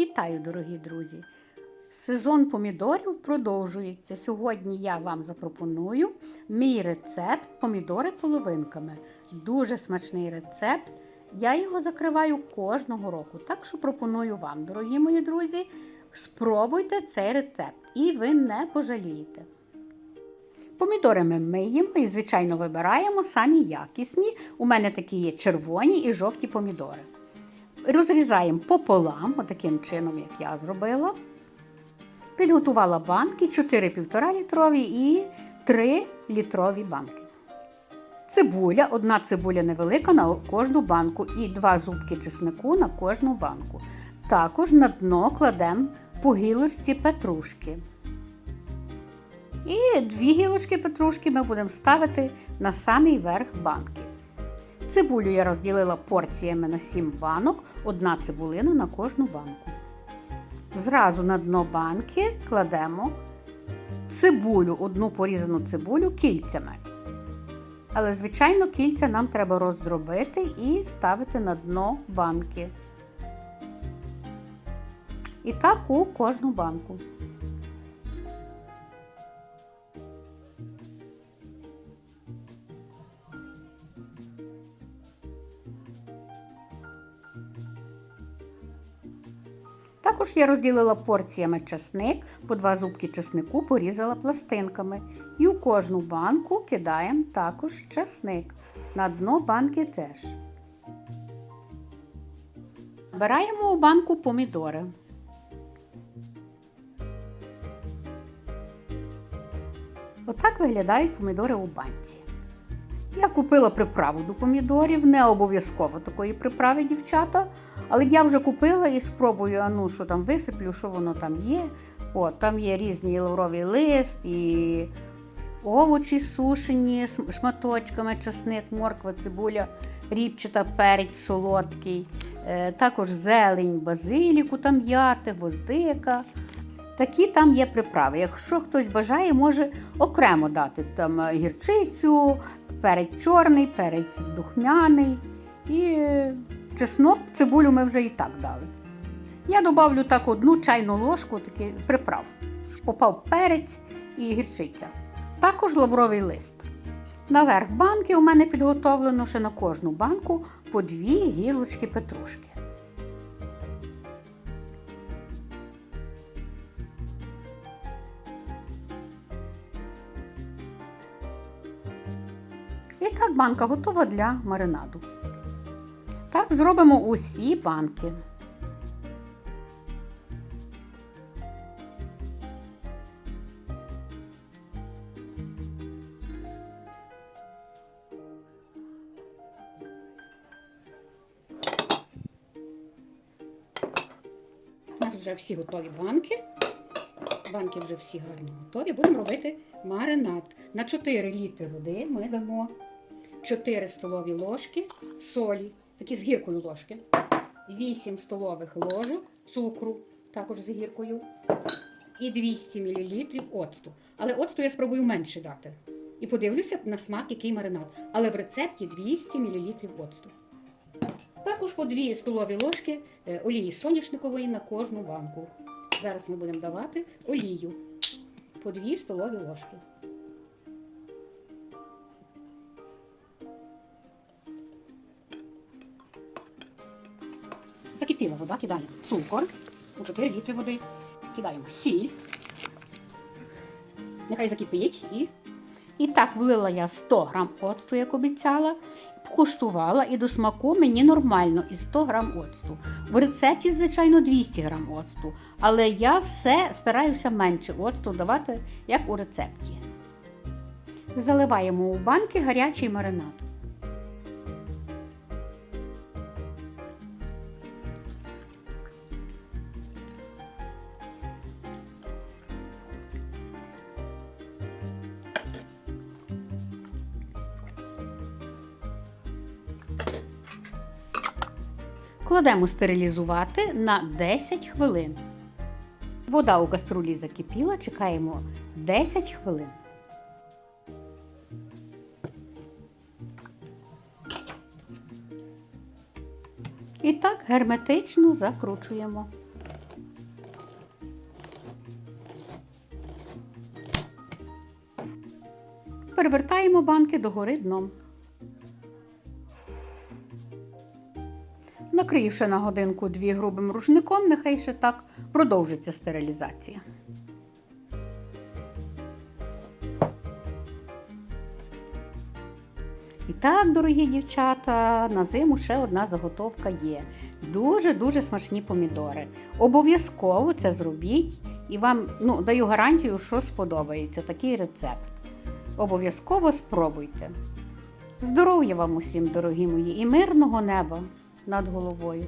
Вітаю, дорогі друзі! Сезон помідорів продовжується. Сьогодні я вам запропоную мій рецепт помідори половинками. Дуже смачний рецепт. Я його закриваю кожного року. Так що пропоную вам, дорогі мої друзі, спробуйте цей рецепт і ви не пожалієте. Помідори ми миємо і, звичайно, вибираємо самі якісні. У мене такі є червоні і жовті помідори. Розрізаємо пополам, отаким чином, як я зробила. Підготувала банки 4 1,5 літрові і 3 літрові банки. Цибуля, одна цибуля невелика на кожну банку і два зубки чеснику на кожну банку. Також на дно кладемо по гілочці петрушки. І дві гілочки петрушки ми будемо ставити на самий верх банки. Цибулю я розділила порціями на 7 банок, одна цибулина на кожну банку. Зразу на дно банки кладемо цибулю, одну порізану цибулю кільцями. Але, звичайно, кільця нам треба роздробити і ставити на дно банки. І так у кожну банку. Також я розділила порціями чесник, по два зубки чеснику порізала пластинками. І у кожну банку кидаємо також чесник. На дно банки теж. Бераємо у банку помідори. Отак виглядають помідори у банці. Я купила приправу до помідорів, не обов'язково такої приправи, дівчата. Але я вже купила і спробую, а ну, що там висиплю, що воно там є. О, там є різні лавровий лист і овочі сушені шматочками, часник, морква, цибуля, ріпчата, перець солодкий. Е, також зелень, базиліку, там м'яти, гвоздика. Такі там є приправи. Якщо хтось бажає, може окремо дати там гірчицю, перець чорний, перець духмяний і чеснок, цибулю ми вже і так дали. Я додавлю так одну чайну ложку таких приправ, попав перець і гірчиця. Також лавровий лист. Наверх банки у мене підготовлено ще на кожну банку по дві гілочки петрушки. І так банка готова для маринаду. Так зробимо усі банки. У нас вже всі готові банки. Банки вже всі гарно готові. Будемо робити маринад. На 4 літри води ми дамо 4 столові ложки солі, такі з гіркою ложки, 8 столових ложок цукру, також з гіркою, і 200 мл оцту. Але оцту я спробую менше дати. І подивлюся на смак, який маринад. Але в рецепті 200 мл оцту. Також по 2 столові ложки е, олії соняшникової на кожну банку. Зараз ми будемо давати олію по 2 столові ложки. Закипіла вода, кидаємо цукор у 4 літри води. Кидаємо сіль. Нехай закипить і. І так влила я 100 грам оцту, як обіцяла. Куштувала і до смаку мені нормально і 100 грам оцту. В рецепті, звичайно, 200 грам оцту, але я все стараюся менше оцту давати, як у рецепті. Заливаємо у банки гарячий маринад. Кладемо стерилізувати на 10 хвилин. Вода у каструлі закипіла, чекаємо 10 хвилин. І так герметично закручуємо. Перевертаємо банки догори дном. Накривши на годинку дві грубим рушником, нехай ще так продовжиться стерилізація. І так, дорогі дівчата, на зиму ще одна заготовка є. Дуже-дуже смачні помідори. Обов'язково це зробіть і вам ну, даю гарантію, що сподобається такий рецепт. Обов'язково спробуйте. Здоров'я вам усім, дорогі мої, і мирного неба над головою.